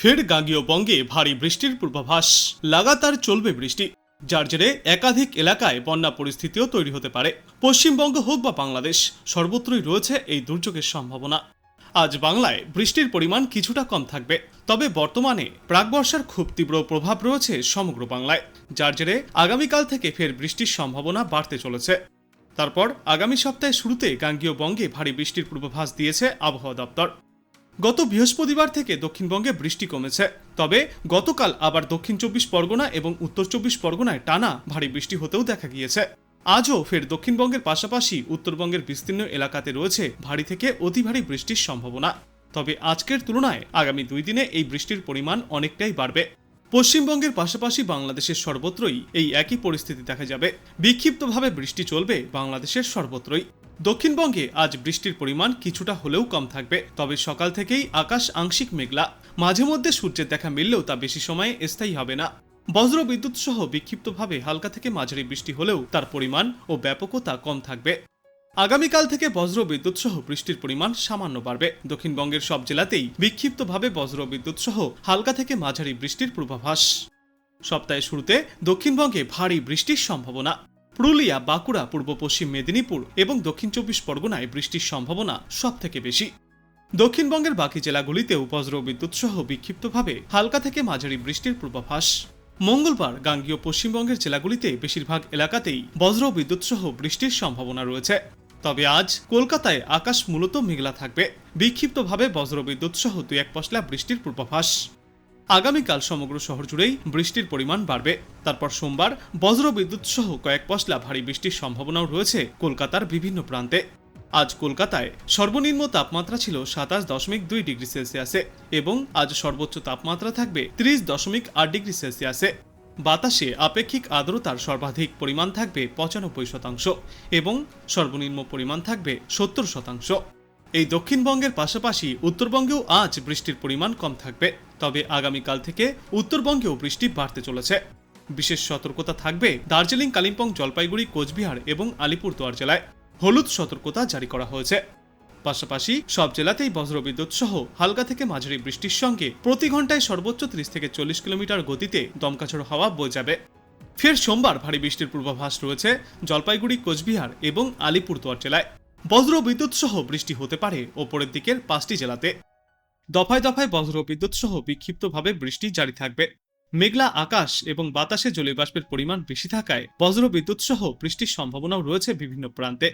ফের গাঙ্গীয় বঙ্গে ভারী বৃষ্টির পূর্বাভাস। লাগাতার চলবে বৃষ্টি, যার জেরে একাধিক এলাকায় বন্যা পরিস্থিতিও তৈরি হতে পারে। পশ্চিমবঙ্গ হোক বা বাংলাদেশ, সর্বত্রই রয়েছে এই দুর্যোগের সম্ভাবনা। আজ বাংলায় বৃষ্টির পরিমাণ কিছুটা কম থাকবে, তবে বর্তমানে প্রাকবর্ষার খুব তীব্র প্রভাব রয়েছে সমগ্র বাংলায়, যার জেরে আগামীকাল থেকে ফের বৃষ্টির সম্ভাবনা বাড়তে চলেছে। তারপর আগামী সপ্তাহের শুরুতে গাঙ্গীয় বঙ্গে ভারী বৃষ্টির পূর্বাভাস দিয়েছে আবহাওয়া দপ্তর। গত বৃহস্পতিবার থেকে দক্ষিণবঙ্গে বৃষ্টি কমেছে। তবে গতকাল আবার দক্ষিণ চব্বিশ পরগনা এবং উত্তর চব্বিশ পরগনায় টানা ভারী বৃষ্টি হতেও দেখা গিয়েছে। আজও ফের দক্ষিণবঙ্গের পাশাপাশি উত্তরবঙ্গের বিস্তীর্ণ এলাকাতে রয়েছে ভারী থেকে অতি ভারী বৃষ্টির সম্ভাবনা। তবে আজকের তুলনায় আগামী দুই দিনে এই বৃষ্টির পরিমাণ অনেকটাই বাড়বে। পশ্চিমবঙ্গের পাশাপাশি বাংলাদেশের সর্বত্রই এই একই পরিস্থিতি দেখা যাবে। বিক্ষিপ্তভাবে বৃষ্টি চলবে বাংলাদেশের সর্বত্রই। দক্ষিণবঙ্গে আজ বৃষ্টির পরিমাণ কিছুটা হলেও কম থাকবে, তবে সকাল থেকেই আকাশ আংশিক মেঘলা। মাঝে মধ্যে সূর্যের দেখা মিললেও তা বেশি সময়ে স্থায়ী হবে না। বজ্র বিদ্যুৎ সহ বিক্ষিপ্তভাবে হালকা থেকে মাঝারি বৃষ্টি হলেও তার পরিমাণ ও ব্যাপকতা কম থাকবে। আগামীকাল থেকে বজ্র বিদ্যুৎ সহ বৃষ্টির পরিমাণ সামান্য বাড়বে। দক্ষিণবঙ্গের সব জেলাতেই বিক্ষিপ্তভাবে বজ্র বিদ্যুৎ সহ হালকা থেকে মাঝারি বৃষ্টির পূর্বাভাস। সপ্তাহের শুরুতে দক্ষিণবঙ্গে ভারী বৃষ্টির সম্ভাবনা। পুরুলিয়া, বাঁকুড়া, পূর্ব পশ্চিম মেদিনীপুর এবং দক্ষিণ চব্বিশ পরগনায় বৃষ্টির সম্ভাবনা সব থেকে বেশি। দক্ষিণবঙ্গের বাকি জেলাগুলিতেও বজ্র বিদ্যুৎ সহ বিক্ষিপ্তভাবে হালকা থেকে মাঝারি বৃষ্টির পূর্বাভাস। মঙ্গলবার গাঙ্গীয় পশ্চিমবঙ্গের জেলাগুলিতে বেশিরভাগ এলাকাতেই বজ্র বিদ্যুৎ সহ বৃষ্টির সম্ভাবনা রয়েছে। তবে আজ কলকাতায় আকাশ মূলত মেঘলা থাকবে। বিক্ষিপ্তভাবে বজ্র বিদ্যুৎ সহ দু এক পশলা বৃষ্টির পূর্বাভাস। আগামীকাল সমগ্র শহর জুড়েই বৃষ্টির পরিমাণ বাড়বে। তারপর সোমবার বজ্র বিদ্যুৎ সহ কয়েক পশলা ভারী বৃষ্টির সম্ভাবনাও রয়েছে কলকাতার বিভিন্ন প্রান্তে। আজ কলকাতায় সর্বনিম্ন তাপমাত্রা ছিল সাতাশ দশমিক দুই ডিগ্রি সেলসিয়াসে এবং আজ সর্বোচ্চ তাপমাত্রা থাকবে ত্রিশ দশমিক আট ডিগ্রি সেলসিয়াসে। বাতাসে আপেক্ষিক আর্দ্রতার সর্বাধিক পরিমাণ থাকবে পঁচানব্বই শতাংশ এবং সর্বনিম্ন পরিমাণ থাকবে সত্তর শতাংশ। এই দক্ষিণবঙ্গের পাশাপাশি উত্তরবঙ্গেও আজ বৃষ্টির পরিমাণ কম থাকবে। তবে আগামীকাল থেকে উত্তরবঙ্গেও বৃষ্টি বাড়তে চলেছে। বিশেষ সতর্কতা থাকবে দার্জিলিং, কালিম্পং, জলপাইগুড়ি, কোচবিহার এবং আলিপুরদুয়ার জেলায়। হলুদ সতর্কতা জারি করা হয়েছে। পাশাপাশি সব জেলাতেই বজ্রবিদ্যুৎ সহ হালকা থেকে মাঝারি বৃষ্টির সঙ্গে প্রতি ঘন্টায় সর্বোচ্চ ত্রিশ থেকে চল্লিশ কিলোমিটার গতিতে দমকাঝড় হাওয়া বয়ে যাবে। ফের সোমবার ভারী বৃষ্টির পূর্বাভাস রয়েছে জলপাইগুড়ি, কোচবিহার এবং আলিপুরদুয়ার জেলায়। বজ্র বিদ্যুৎ সহ বৃষ্টি হতে পারে ওপরের দিকের পাঁচটি জেলাতে। দফায় দফায় বজ্র বিদ্যুৎ সহ বিক্ষিপ্তভাবে বৃষ্টি জারি থাকবে। মেঘলা আকাশ এবং বাতাসে জলীয়বাষ্পের পরিমাণ বেশি থাকায় বজ্র বিদ্যুৎ সহ বৃষ্টির সম্ভাবনাও রয়েছে বিভিন্ন প্রান্তে।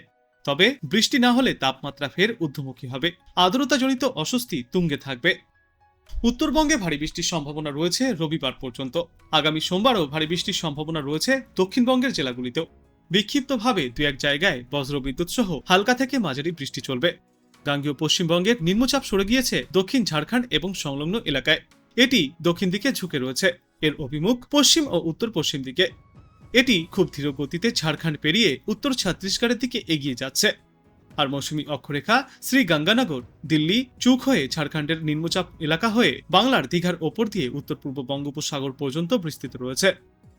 তবে বৃষ্টি না হলে তাপমাত্রা ফের ঊর্ধ্বমুখী হবে। আর্দ্রতাজনিত অস্বস্তি তুঙ্গে থাকবে। উত্তরবঙ্গে ভারী বৃষ্টির সম্ভাবনা রয়েছে রবিবার পর্যন্ত। আগামী সোমবারও ভারী বৃষ্টির সম্ভাবনা রয়েছে দক্ষিণবঙ্গের জেলাগুলিতেও। বিক্ষিপ্তভাবে দু এক জায়গায় বজ্রবিদ্যুৎ সহ হালকা থেকে মাঝারি বৃষ্টি চলবে। গাঙ্গীয় পশ্চিমবঙ্গের নিম্নচাপ সরে গিয়েছে দক্ষিণ ঝাড়খণ্ড এবং সংলগ্ন এলাকায়। এটি দক্ষিণ দিকে ঝুঁকে রয়েছে। এর অভিমুখ পশ্চিম ও উত্তর পশ্চিম দিকে। এটি খুব ধীর গতিতে ঝাড়খণ্ড পেরিয়ে উত্তর ছত্তিশগড়ের দিকে এগিয়ে যাচ্ছে। আর মৌসুমি অক্ষরেখা শ্রী গঙ্গানগর, দিল্লি, চুক হয়ে ঝাড়খণ্ডের নিম্নচাপ এলাকা হয়ে বাংলার দীঘার ওপর দিয়ে উত্তর পূর্ব বঙ্গোপসাগর পর্যন্ত বিস্তৃত রয়েছে।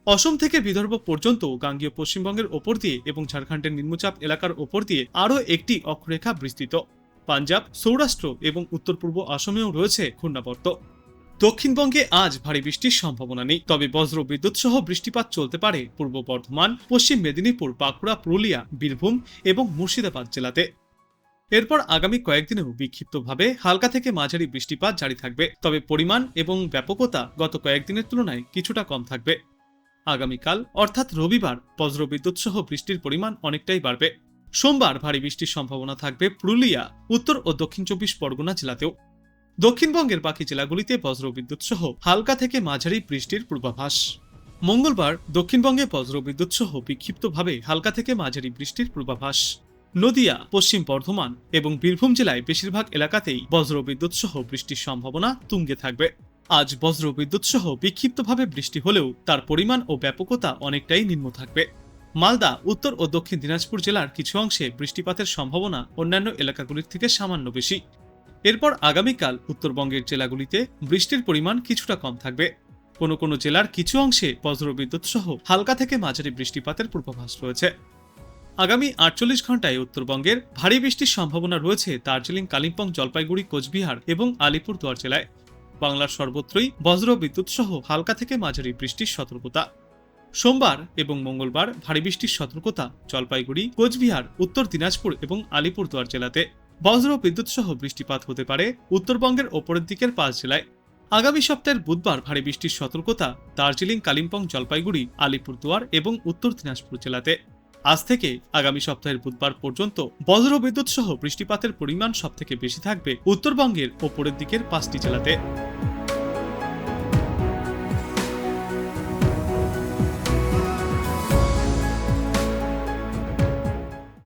অসম থেকে বিদর্ভ পর্যন্ত গাঙ্গীয় পশ্চিমবঙ্গের ওপর দিয়ে এবং ঝাড়খণ্ডের নিম্নচাপ এলাকার ওপর দিয়ে আরও একটি অক্ষরেখা বিস্তৃত। পাঞ্জাব, সৌরাষ্ট্র এবং উত্তর পূর্ব আসামেও রয়েছে ঘূর্ণাবর্ত। দক্ষিণবঙ্গে আজ ভারী বৃষ্টির সম্ভাবনা নেই, তবে বজ্র বিদ্যুৎ সহ বৃষ্টিপাত চলতে পারে পূর্ব বর্ধমান, পশ্চিম মেদিনীপুর, বাঁকুড়া, পুরুলিয়া, বীরভূম এবং মুর্শিদাবাদ জেলাতে। এরপর আগামী কয়েকদিনেও বিক্ষিপ্তভাবে হালকা থেকে মাঝারি বৃষ্টিপাত জারি থাকবে, তবে পরিমাণ এবং ব্যাপকতা গত কয়েকদিনের তুলনায় কিছুটা কম থাকবে। আগামীকাল, অর্থাৎ রবিবার বজ্রবিদ্যুৎ সহ বৃষ্টির পরিমাণ অনেকটাই বাড়বে। সোমবার ভারী বৃষ্টির সম্ভাবনা থাকবে পুরুলিয়া, উত্তর ও দক্ষিণ চব্বিশ পরগনা জেলাতেও। দক্ষিণবঙ্গের বাকি জেলাগুলিতে বজ্রবিদ্যুৎ সহ হালকা থেকে মাঝারি বৃষ্টির পূর্বাভাস। মঙ্গলবার দক্ষিণবঙ্গে বজ্রবিদ্যুৎ সহ বিক্ষিপ্তভাবে হালকা থেকে মাঝারি বৃষ্টির পূর্বাভাস। নদিয়া, পশ্চিম বর্ধমান এবং বীরভূম জেলায় বেশিরভাগ এলাকাতেই বজ্রবিদ্যুৎ সহ বৃষ্টির সম্ভাবনা তুঙ্গে থাকবে। আজ বজ্র বিদ্যুৎ সহ বিক্ষিপ্তভাবে বৃষ্টি হলেও তার পরিমাণ ও ব্যাপকতা অনেকটাই নিম্ন থাকবে। মালদা, উত্তর ও দক্ষিণ দিনাজপুর জেলার কিছু অংশে বৃষ্টিপাতের সম্ভাবনা অন্যান্য এলাকাগুলির থেকে সামান্য বেশি। এরপর আগামীকাল উত্তরবঙ্গের জেলাগুলিতে বৃষ্টির পরিমাণ কিছুটা কম থাকবে। কোনো কোনো জেলার কিছু অংশে বজ্রবিদ্যুৎ সহ হালকা থেকে মাঝারি বৃষ্টিপাতের পূর্বাভাস রয়েছে। আগামী আটচল্লিশ ঘন্টায় উত্তরবঙ্গের ভারী বৃষ্টির সম্ভাবনা রয়েছে দার্জিলিং, কালিম্পং, জলপাইগুড়ি, কোচবিহার এবং আলিপুরদুয়ার জেলায়। বাংলার সর্বত্রই বজ্রবিদ্যুৎ সহ হালকা থেকে মাঝারি বৃষ্টির সতর্কতা। সোমবার এবং মঙ্গলবার ভারী বৃষ্টির সতর্কতা জলপাইগুড়ি, কোচবিহার, উত্তর দিনাজপুর এবং আলিপুরদুয়ার জেলাতে বজ্র বিদ্যুৎ সহ বৃষ্টিপাত হতে পারে উত্তরবঙ্গের ওপরের দিকের পাঁচ জেলায়। আগামী সপ্তাহের বুধবার ভারী বৃষ্টির সতর্কতা দার্জিলিং, কালিম্পং, জলপাইগুড়ি, আলিপুরদুয়ার এবং উত্তর দিনাজপুর জেলাতে। আজ থেকে আগামী সপ্তাহের বুধবার পর্যন্ত বজ্র বিদ্যুৎ সহ বৃষ্টিপাতের পরিমাণ সবথেকে বেশি থাকবে উত্তরবঙ্গের ওপরের দিকের পাঁচটি জেলাতে।